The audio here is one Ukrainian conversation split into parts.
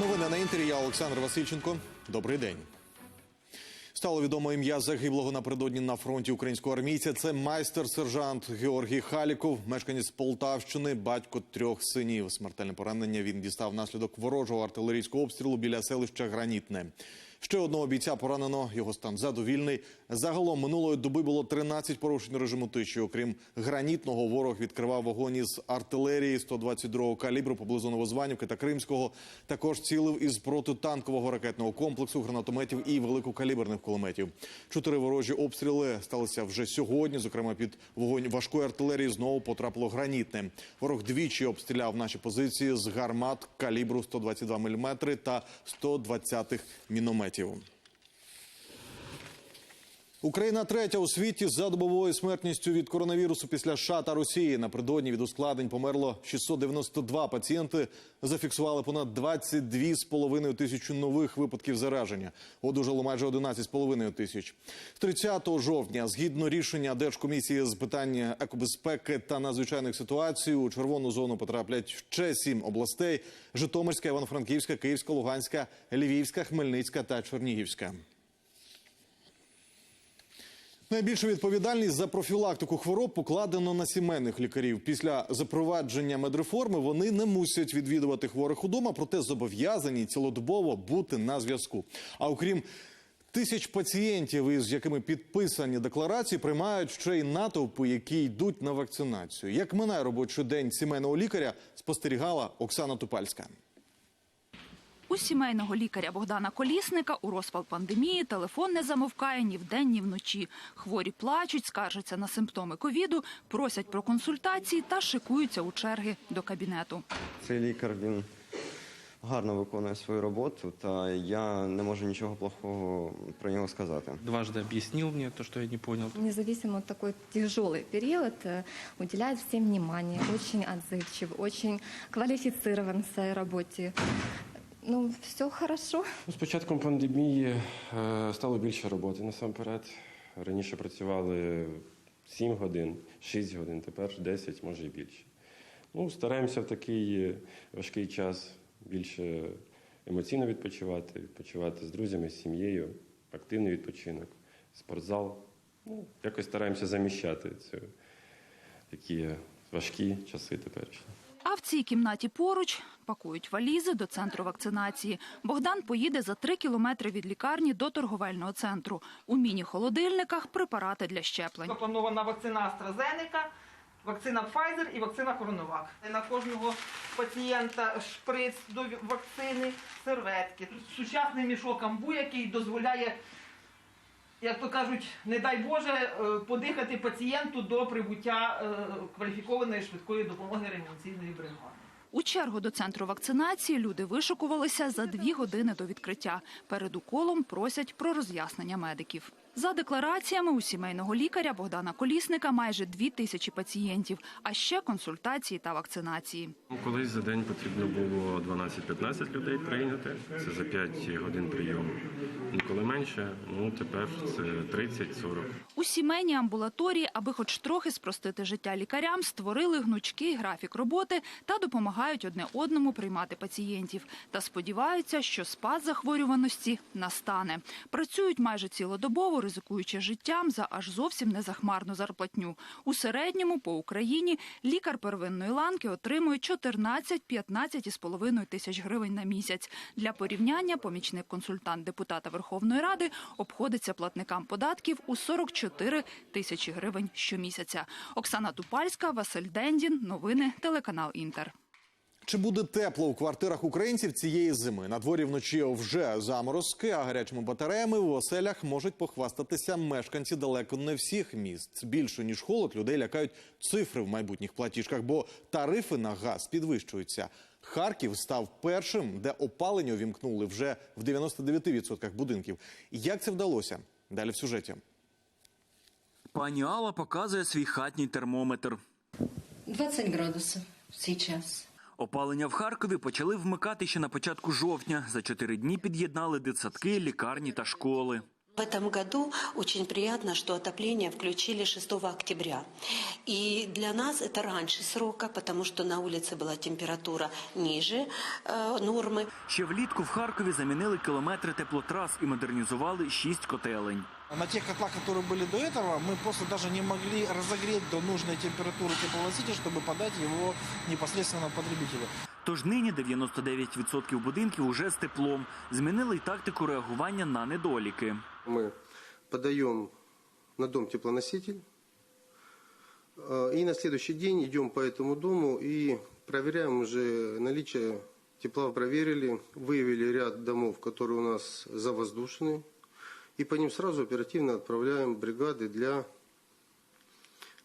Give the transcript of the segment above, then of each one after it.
Новини на інтері. Я Олександр Васильченко. Добрий день. Стало відомо ім'я загиблого напередодні на фронті українського армійця. Це майстер-сержант Георгій Халіков, мешканець Полтавщини, батько трьох синів. Смертельне поранення він дістав внаслідок ворожого артилерійського обстрілу біля селища Гранітне. Ще одного бійця поранено. Його стан задовільний. Загалом минулої доби було 13 порушень режиму тиші. Окрім гранітного, ворог відкривав вогонь із артилерії 122-го калібру поблизу Новозванівки та Кримського. Також цілив із протитанкового ракетного комплексу, гранатометів і великокаліберних кулеметів. Чотири ворожі обстріли сталися вже сьогодні. Зокрема, під вогонь важкої артилерії знову потрапило гранітне. Ворог двічі обстріляв наші позиції з гармат калібру 122 мм та 120-х мінометів. Україна третя у світі за добовою смертністю від коронавірусу після США та Росії. Напередодні від ускладнень померло 692 пацієнти. Зафіксували понад 22,5 тисячі нових випадків зараження. Одужало майже 11,5 тисяч. З 30 жовтня, згідно рішення Держкомісії з питань екобезпеки та надзвичайних ситуацій, у червону зону потраплять ще сім областей: Житомирська, Івано-Франківська, Київська, Луганська, Львівська, Хмельницька та Чернігівська. Найбільшу відповідальність за профілактику хвороб покладено на сімейних лікарів. Після запровадження медреформи вони не мусять відвідувати хворих удома, проте зобов'язані цілодобово бути на зв'язку. А окрім тисяч пацієнтів, із якими підписані декларації, приймають ще й натовпи, які йдуть на вакцинацію. Як минає робочий день сімейного лікаря, спостерігала Оксана Тупальська. У сімейного лікаря Богдана Колісника у розпал пандемії телефон не замовкає ні вдень, ні вночі. Хворі плачуть, скаржаться на симптоми ковіду, просять про консультації та шикуються у черги до кабінету. Цей лікар він гарно виконує свою роботу, та я не можу нічого плохого про нього сказати. дважды объяснил мне то, что я не понял. Независимо от такой тяжелый период, э, уделяет всем внимание, очень отзывчив, очень квалифицирован в своей работе. Ну, все хорошо. Ну, З початком пандемії е, стало більше роботи насамперед. Раніше працювали 7 годин, 6 годин, тепер 10, може і більше. Ну, стараємося в такий е, важкий час більше емоційно відпочивати, відпочивати з друзями, з сім'єю, активний відпочинок, спортзал. Ну, якось стараємося заміщати ці такі важкі часи теперішні. А в цій кімнаті поруч пакують валізи до центру вакцинації. Богдан поїде за три кілометри від лікарні до торговельного центру. У міні-холодильниках препарати для щеплень. Запланована вакцина AstraZeneca, вакцина Pfizer і вакцина Коронавак. На кожного пацієнта шприц до вакцини, серветки. Сучасний мішок амбу, який дозволяє, як то кажуть, не дай Боже, е, подихати пацієнту до прибуття е, кваліфікованої швидкої допомоги реанімаційної бригади. У чергу до центру вакцинації люди вишикувалися за дві години до відкриття. Перед уколом просять про роз'яснення медиків. За деклараціями у сімейного лікаря Богдана Колісника майже дві тисячі пацієнтів, а ще консультації та вакцинації. Ну, Колись за день потрібно було 12-15 людей прийняти. Це за 5 годин прийому. Ніколи менше, ну тепер це 30-40. У сімейній амбулаторії, аби хоч трохи спростити життя лікарям, створили гнучкий графік роботи та допомагають одне одному приймати пацієнтів. Та сподіваються, що спад захворюваності настане. Працюють майже цілодобово, ризикуючи життям за аж зовсім незахмарну зарплатню. У середньому по Україні лікар первинної ланки отримує 14-15 із половиною тисяч гривень на місяць. Для порівняння помічник-консультант депутата Верховної Ради обходиться платникам податків у 44 тисячі гривень щомісяця. Оксана Тупальська, Василь Дендін. Новини телеканал Інтер. Чи буде тепло у квартирах українців цієї зими? На дворі вночі вже заморозки, а гарячими батареями в оселях можуть похвастатися мешканці далеко не всіх міст. Більше ніж холод людей лякають цифри в майбутніх платіжках, бо тарифи на газ підвищуються. Харків став першим, де опалення увімкнули вже в 99% будинків. Як це вдалося? Далі в сюжеті. Пані Алла показує свій хатній термометр. 20 градусов сейчас. Опалення в Харкові почали вмикати ще на початку жовтня. За чотири дні під'єднали дитсадки, лікарні та школи. В этом году очень приятно, что отопление включили 6 октября. И для нас это раньше срока, потому что на улице была температура ниже э, нормы. Ще влітку в Харкові замінили кілометри теплотрас і модернізували шість котелень. На тех котлах, которые были до этого, мы просто даже не могли разогреть до нужной температуры теплоноситель, чтобы подать его непосредственно потребителю. Тож нині 99% будинків уже з теплом. Змінили й тактику реагування на недоліки. Мы подаем на дом теплоноситель, э, и на следующий день идем по этому дому и проверяем уже наличие тепла. Проверили, выявили ряд домов, которые у нас завоздушены, и по ним сразу оперативно отправляем бригады для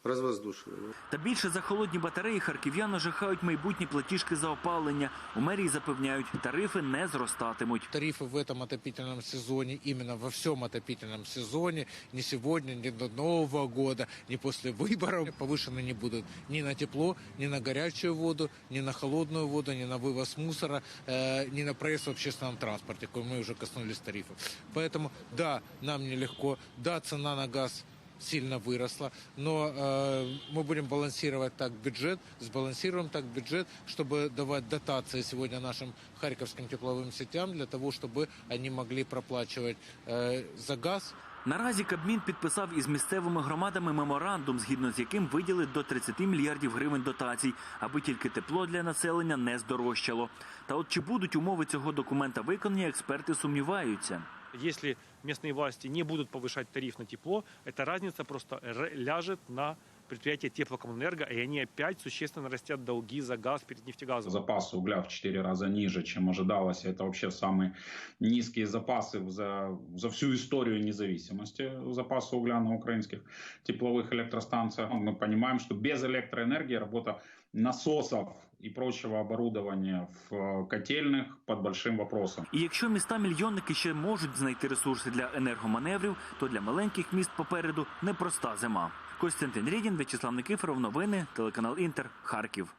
развоздушивания. Та більше за холодні батареї харків'яни жахають майбутні платіжки за опалення. У мерії запевняють, тарифи не зростатимуть. Тарифы в этом отопительном сезоне, именно во всем отопительном сезоне, не сегодня, не до Нового года, не после выборов, повышены не будут ни на тепло, ни на горячую воду, ни на холодную воду, ни на вывоз мусора, э, ни на проезд в общественном транспорте, кое мы уже коснулись тарифов. Поэтому, да, нам нелегко, да, цена на газ сильно выросла, но э, мы будем балансировать так бюджет, сбалансируем так бюджет, чтобы давать дотации сегодня нашим харьковским тепловым сетям для того, чтобы они могли проплачивать э, за газ, Наразі Кабмін підписав із місцевими громадами меморандум, згідно з яким виділить до 30 мільярдів гривень дотацій, аби тільки тепло для населення не здорожчало. Та от чи будуть умови цього документа виконані, експерти сумніваються. Если местные власти не будут повышать тариф на тепло, эта разница просто ляжет на предприятие теплокоммунэнерго, и они опять существенно растят долги за газ перед нефтегазом. Запасы угля в 4 раза ниже, чем ожидалось. Это вообще самые низкие запасы за, за всю историю независимости. Запасы угля на украинских тепловых электростанциях. Мы понимаем, что без электроэнергии работа насосов и прочего оборудования в э, котельных под большим вопросом. І якщо міста-мільйонники ще можуть знайти ресурси для енергоманеврів, то для маленьких міст попереду непроста зима. Костянтин Рідін, В'ячеслав Никифоров, новини, телеканал Інтер, Харків.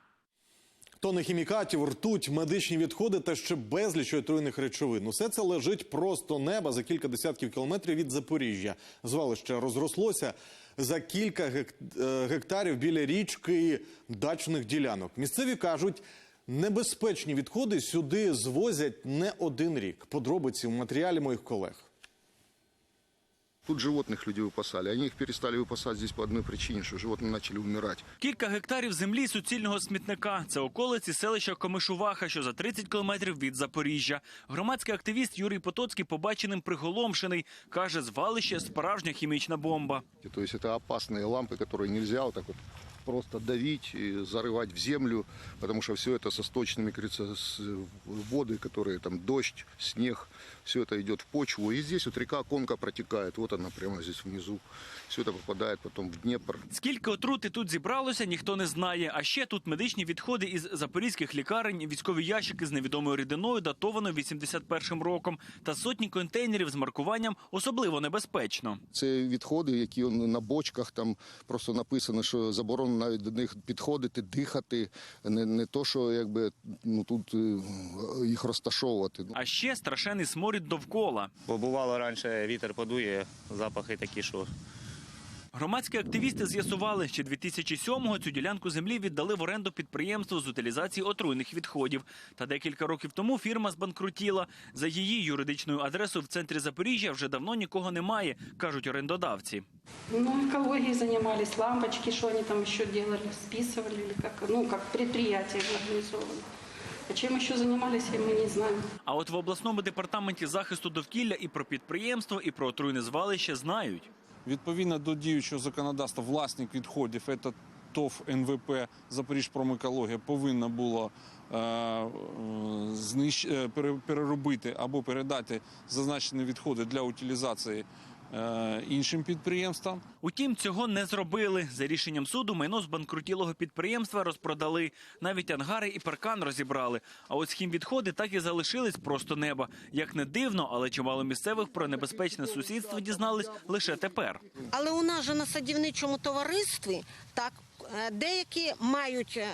Тони хімікатів, ртуть, медичні відходи та ще безліч отруйних речовин. Усе це лежить просто неба за кілька десятків кілометрів від Запоріжжя. Звалище розрослося за кілька е, гектарів біля річки дачних ділянок. Місцеві кажуть, небезпечні відходи сюди звозять не один рік. Подробиці в матеріалі моїх колег. Тут животных люди выпасали. Они их перестали выпасать здесь по одной причине, что животные начали умирать. Кілька гектарів землі суцільного смітника. Це околиці селища Комишуваха, що за 30 кілометрів від Запоріжжя. Громадський активіст Юрій Потоцький побаченим приголомшений. Каже, звалище справжня хімічна бомба. И То есть это опасные лампы, которые нельзя вот так вот просто давить и зарывать в землю, потому что все это со сточными, как говорится, с воды, которые там дождь, снег, все это идет в почву. И здесь вот река Конка протекает, вот она прямо здесь внизу. Все это попадает потом в Днепр. Скільки отрути тут зібралося, ніхто не знає. А ще тут медичні відходи із запорізьких лікарень, військові ящики з невідомою рідиною, датованою 81 роком, та сотні контейнерів з маркуванням особливо небезпечно. Це відходи, які на бочках там просто написано, що заборонено навіть до них підходити, дихати. Не, не то, що якби ну тут е, їх розташовувати. А ще страшенний сморід довкола. Бо бувало раніше вітер подує, запахи такі, що Громадські активісти з'ясували, що 2007-го цю ділянку землі віддали в оренду підприємству з утилізації отруйних відходів. Та декілька років тому фірма збанкрутіла. За її юридичною адресою в центрі Запоріжжя вже давно нікого немає, кажуть орендодавці. Ну, экологией занимались, лампочки, что они там еще делали, списывали или как, ну, как предприятие организовано. А чем еще занимались, мы не знаем. А от в обласному департаменті захисту довкілля і про підприємство, і про отруйне звалище знають. Відповідно до діючого законодавства, власник відходів, це ТОВ НВП Запоріжпромекологія, повинна була е, е, знищ... е, переробити або передати зазначені відходи для утилізації е, іншим підприємствам. Утім, цього не зробили. За рішенням суду майно збанкрутілого підприємства розпродали. Навіть ангари і паркан розібрали. А от схімвідходи так і залишились просто неба. Як не дивно, але чимало місцевих про небезпечне сусідство дізнались лише тепер. Але у нас же на садівничому товаристві так. е, Деякі мають е,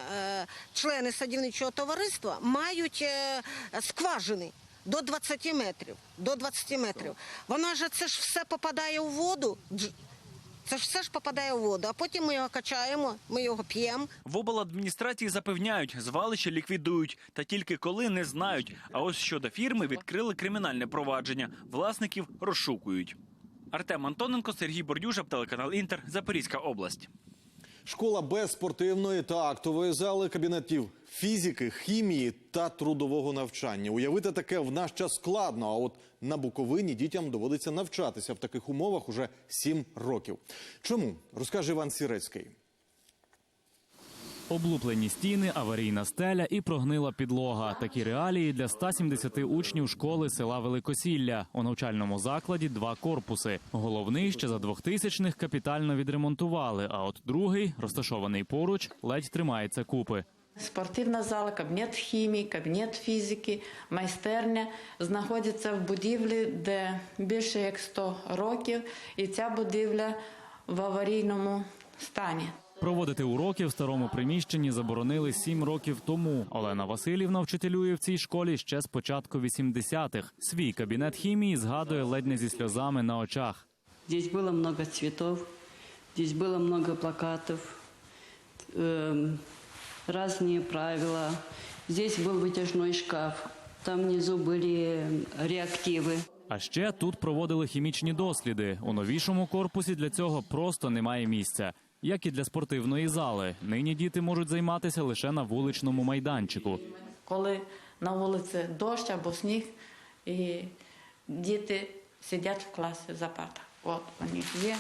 члени садівничого товариства мають е, скважини. До 20 метрів. До 20 метрів. Вона ж це ж все попадає у воду. Це ж все ж попадає у воду, а потім ми його качаємо, ми його п'ємо. В обладміністрації запевняють, звалище ліквідують, та тільки коли не знають. А ось щодо фірми відкрили кримінальне провадження. Власників розшукують. Артем Антоненко, Сергій Бордюжа, телеканал Інтер, Запорізька область. Школа без спортивної та актової зали, кабінетів фізики, хімії та трудового навчання. Уявити таке в наш час складно. А от на Буковині дітям доводиться навчатися в таких умовах уже сім років. Чому розкаже Іван Сірецький. Облуплені стіни, аварійна стеля і прогнила підлога. Такі реалії для 170 учнів школи села Великосілля. У навчальному закладі два корпуси. Головний ще за 2000-х капітально відремонтували. А от другий, розташований поруч, ледь тримається купи. Спортивна зала, кабінет хімії, кабінет фізики, майстерня знаходяться в будівлі, де більше як 100 років, і ця будівля в аварійному стані. Проводити уроки в старому приміщенні заборонили сім років тому. Олена Васильівна вчителює в цій школі ще з початку 80-х. Свій кабінет хімії згадує ледь не зі сльозами на очах. Здесь было много цветов, здесь было много плакатов, эм, разные правила. Здесь был вытяжной шкаф, там внизу были реактивы. А ще тут проводили хімічні досліди. У новішому корпусі для цього просто немає місця. Як і для спортивної зали. Нині діти можуть займатися лише на вуличному майданчику. Коли на вулиці дощ або сніг, і діти сидять в класі за партах. От у них є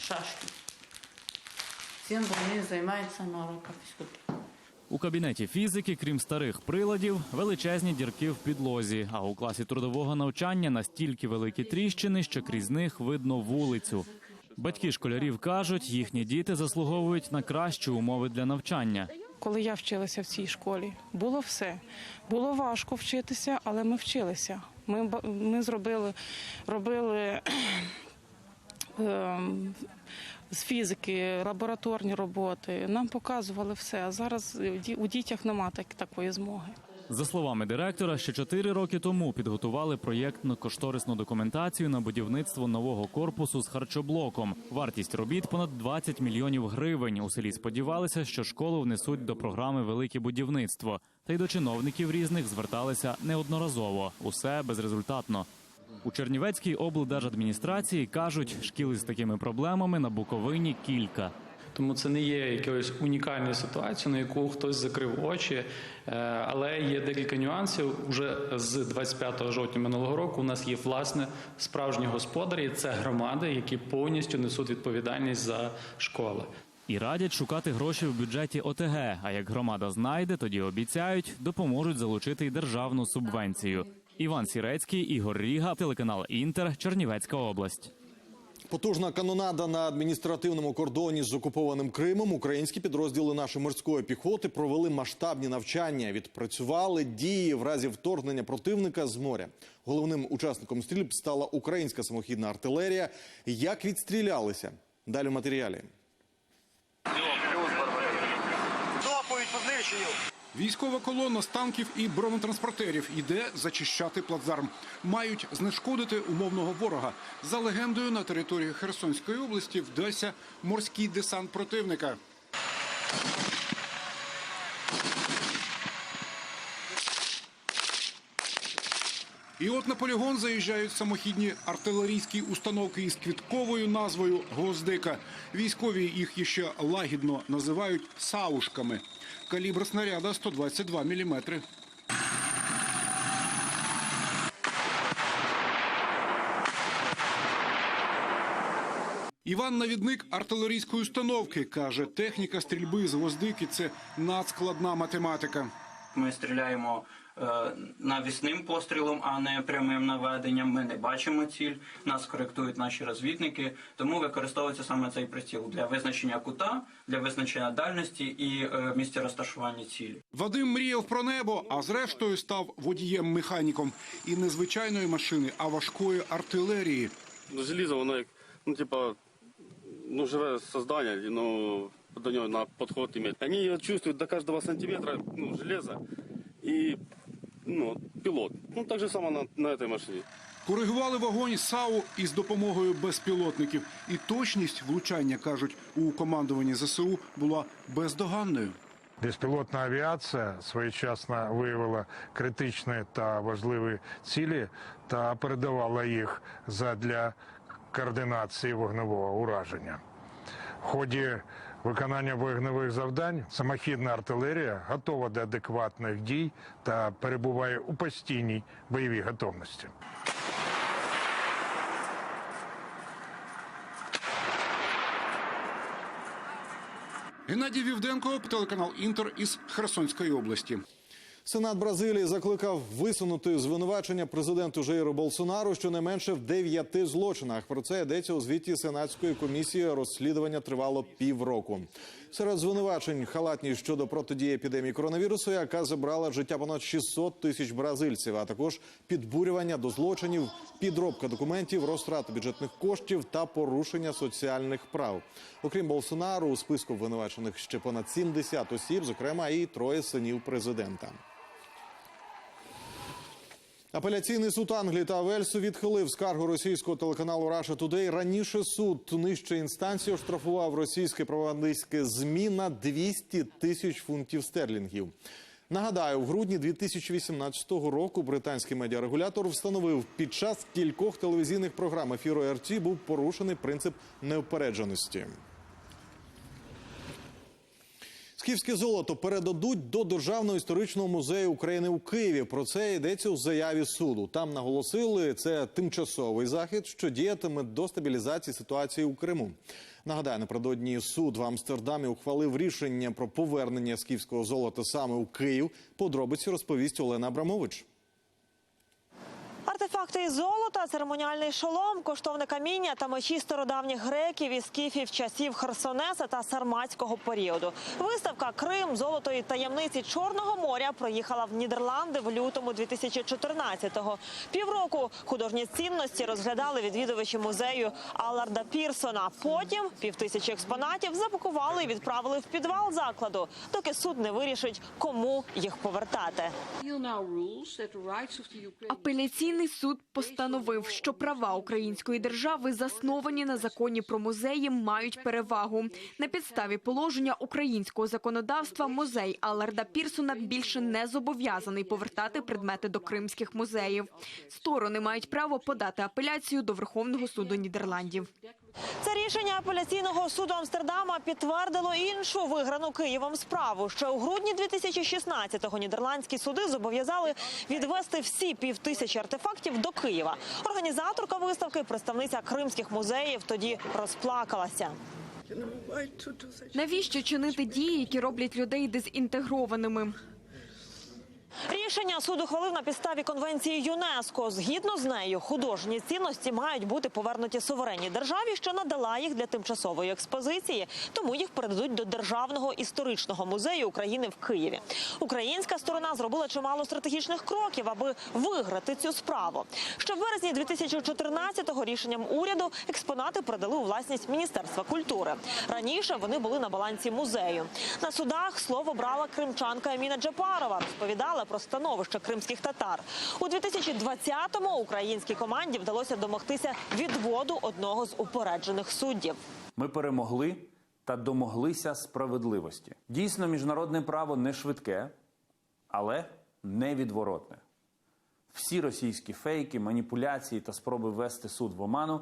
шашки. Цим вони займаються на уроках фізкультури. У кабінеті фізики, крім старих приладів, величезні дірки в підлозі. А у класі трудового навчання настільки великі тріщини, що крізь них видно вулицю. Батьки школярів кажуть, їхні діти заслуговують на кращі умови для навчання. Коли я вчилася в цій школі, було все. Було важко вчитися, але ми вчилися. Ми, ми зробили, робили ем, з фізики лабораторні роботи. Нам показували все. А зараз у у дітях немає так, такої змоги. За словами директора, ще чотири роки тому підготували проєктно-кошторисну документацію на будівництво нового корпусу з харчоблоком. Вартість робіт понад 20 мільйонів гривень. У селі сподівалися, що школу внесуть до програми Велике будівництво. Та й до чиновників різних зверталися неодноразово. Усе безрезультатно. У Чернівецькій облдержадміністрації кажуть, шкіл із такими проблемами на Буковині кілька. Тому це не є якоюсь унікальною ситуацією, на яку хтось закрив очі. Е, Але є декілька нюансів. Уже з 25 жовтня минулого року у нас є власне справжні господарі. Це громади, які повністю несуть відповідальність за школи. І радять шукати гроші в бюджеті ОТГ. А як громада знайде, тоді обіцяють, допоможуть залучити й державну субвенцію. Іван Сірецький, Ігор Ріга, телеканал Інтер, Чернівецька область. Потужна канонада на адміністративному кордоні з окупованим Кримом. Українські підрозділи нашої морської піхоти провели масштабні навчання, відпрацювали дії в разі вторгнення противника з моря. Головним учасником стрільб стала українська самохідна артилерія. Як відстрілялися? Далі матеріалі. Доповідь по знищенню. Військова колона з танків і бронетранспортерів іде зачищати плацдарм. Мають знешкодити умовного ворога. За легендою, на території Херсонської області вдасться морський десант противника. І от на полігон заїжджають самохідні артилерійські установки із квітковою назвою Гвоздика. Військові їх іще лагідно називають саушками. Калібр снаряда 122 міліметри. Іван Навідник артилерійської установки каже, техніка стрільби з гвоздики це надскладна математика. Ми стріляємо е, навісним пострілом, а не прямим наведенням. Ми не бачимо ціль, нас коректують наші розвідники. Тому використовується саме цей приціл для визначення кута, для визначення дальності і е, місця розташування цілі. Вадим мріяв про небо, а зрештою став водієм-механіком і не звичайної машини, а важкої артилерії. Ну, желізо, воно як, ну, типа, ну, живе создання, ну, до нього на підход іметь. Вони його чувствують до кожного сантиметра, ну, железа. І ну, пилот. Ну, так же само на, на этой машине. Коригували вогонь САУ із допомогою безпілотників. І точність влучання, кажуть, у командуванні ЗСУ була бездоганною. Безпілотна авіація своєчасно виявила критичні та важливі цілі та передавала їх задля координації вогневого ураження. В ході виконання вогневих завдань самохідна артилерія готова до адекватних дій та перебуває у постійній бойовій готовності. Геннадій Вівденко, телеканал Інтер із Херсонської області. Сенат Бразилії закликав висунути звинувачення президенту Жаїру Болсонару щонайменше в дев'яти злочинах. Про це йдеться у звіті сенатської комісії. Розслідування тривало півроку. Серед звинувачень халатність щодо протидії епідемії коронавірусу, яка забрала життя понад 600 тисяч бразильців, а також підбурювання до злочинів, підробка документів, розтрата бюджетних коштів та порушення соціальних прав. Окрім Болсонару, у списку обвинувачених ще понад 70 осіб, зокрема і троє синів президента. Апеляційний суд Англії та Вельсу відхилив скаргу російського телеканалу Russia Today. Раніше суд нижчої інстанції оштрафував російське пропагандистське ЗМІ на 200 тисяч фунтів стерлінгів. Нагадаю, в грудні 2018 року британський медіарегулятор встановив, під час кількох телевізійних програм ефіру РТ був порушений принцип неупередженості. Скіфське золото передадуть до Державного історичного музею України у Києві. Про це йдеться у заяві суду. Там наголосили, це тимчасовий захід, що діятиме до стабілізації ситуації у Криму. Нагадаю, напередодні суд в Амстердамі ухвалив рішення про повернення скіфського золота саме у Київ. Подробиці розповість Олена Абрамович. Артефакти із золота, церемоніальний шолом, коштовне каміння та мечі стародавніх греків і скіфів часів Херсонеса та Сарматського періоду. Виставка Крим, золото і таємниці Чорного моря проїхала в Нідерланди в лютому 2014-го. Півроку художні цінності розглядали відвідувачі музею Алларда Пірсона. Потім півтисячі експонатів запакували і відправили в підвал закладу, доки суд не вирішить, кому їх повертати. Апеляційний суд постановив, що права української держави, засновані на законі про музеї, мають перевагу. На підставі положення українського законодавства музей Алларда Пірсона більше не зобов'язаний повертати предмети до кримських музеїв. Сторони мають право подати апеляцію до Верховного суду Нідерландів. Це рішення апеляційного суду Амстердама підтвердило іншу виграну Києвом справу. Ще у грудні 2016-го нідерландські суди зобов'язали відвести всі півтисячі артефактів до Києва. Організаторка виставки, представниця кримських музеїв, тоді розплакалася. Навіщо чинити дії, які роблять людей дезінтегрованими? Рішення суд ухвалив на підставі конвенції ЮНЕСКО. Згідно з нею, художні цінності мають бути повернуті суверенній державі, що надала їх для тимчасової експозиції. Тому їх передадуть до Державного історичного музею України в Києві. Українська сторона зробила чимало стратегічних кроків, аби виграти цю справу. Ще в березні 2014-го рішенням уряду експонати передали у власність Міністерства культури. Раніше вони були на балансі музею. На судах слово брала кримчанка Еміна Джапарова. Розповідала про становище кримських татар. У 2020-му українській команді вдалося домогтися відводу одного з упереджених суддів. Ми перемогли та домоглися справедливості. Дійсно, міжнародне право не швидке, але невідворотне. Всі російські фейки, маніпуляції та спроби ввести суд в оману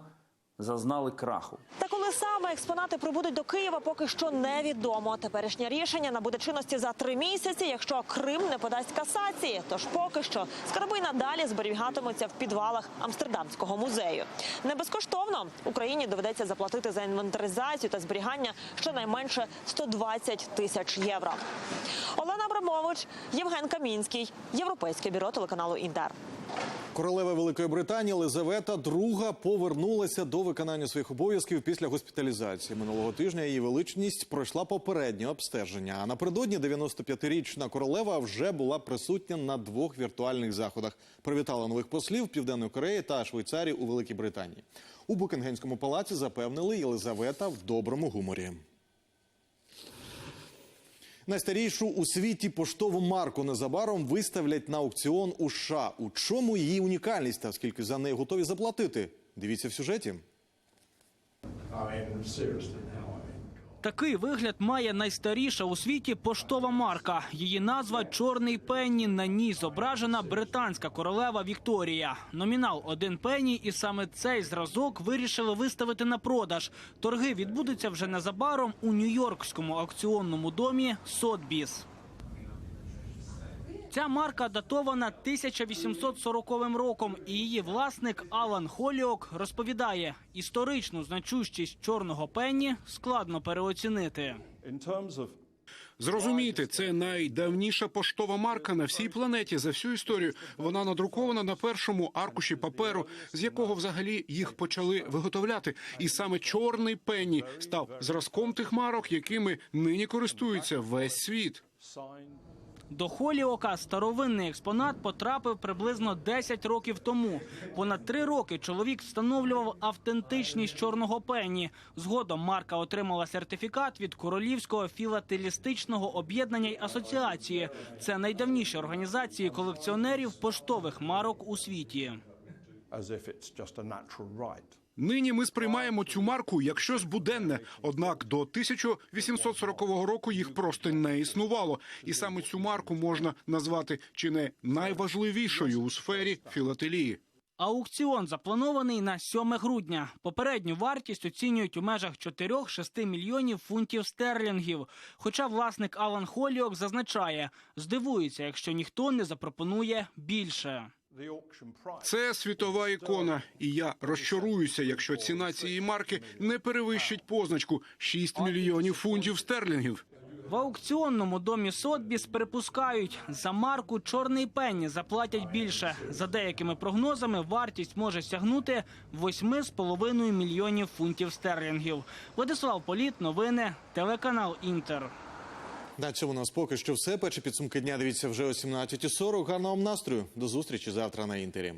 зазнали краху. Та коли саме експонати прибудуть до Києва, поки що невідомо. Теперішнє рішення набуде чинності за три місяці, якщо Крим не подасть касації. Тож поки що скарби надалі зберігатимуться в підвалах Амстердамського музею. Не безкоштовно Україні доведеться заплатити за інвентаризацію та зберігання щонайменше 120 тисяч євро. Олена Абрамович, Євген Камінський, Європейське бюро телеканалу Інтер. Королева Великої Британії Елизавета II повернулася до виконання своїх обов'язків після госпіталізації. Минулого тижня її величність пройшла попереднє обстеження. А напередодні 95-річна королева вже була присутня на двох віртуальних заходах. Привітала нових послів Південної Кореї та Швейцарії у Великій Британії. У Букінгемському палаці запевнили Єлизавета в доброму гуморі. Найстарішу у світі поштову марку незабаром виставлять на аукціон у США. У чому її унікальність та скільки за неї готові заплатити? Дивіться в сюжеті. Такий вигляд має найстаріша у світі поштова марка. Її назва Чорний пенні. На ній зображена британська королева Вікторія. Номінал один пенні, і саме цей зразок вирішили виставити на продаж. Торги відбудуться вже незабаром у нью-йоркському аукціонному домі Сотбіс. Ця марка датована 1840 роком, і її власник Алан Холіок розповідає, історичну значущість чорного пенні складно переоцінити. Зрозумійте, це найдавніша поштова марка на всій планеті за всю історію. Вона надрукована на першому аркуші паперу, з якого взагалі їх почали виготовляти. І саме чорний пенні став зразком тих марок, якими нині користується весь світ. До Холіока старовинний експонат потрапив приблизно 10 років тому. Понад три роки чоловік встановлював автентичність чорного пенні. Згодом марка отримала сертифікат від Королівського філателістичного об'єднання й асоціації. Це найдавніші організації колекціонерів поштових марок у світі. Нині ми сприймаємо цю марку як щось буденне. Однак до 1840 року їх просто не існувало, і саме цю марку можна назвати чи не найважливішою у сфері філателії. Аукціон запланований на 7 грудня. Попередню вартість оцінюють у межах 4-6 мільйонів фунтів стерлінгів. Хоча власник Алан Холіок зазначає, здивується, якщо ніхто не запропонує більше. Це світова ікона, і я розчаруюся, якщо ціна цієї марки не перевищить позначку 6 мільйонів фунтів стерлінгів. В аукціонному домі Сотбіс припускають, за марку чорний пенні заплатять більше. За деякими прогнозами вартість може сягнути 8,5 мільйонів фунтів стерлінгів. Владислав Політ, новини, телеканал Інтер. На цьому у нас поки що все. Перші підсумки дня дивіться вже о 17.40. Гарного вам настрою. До зустрічі завтра на інтері.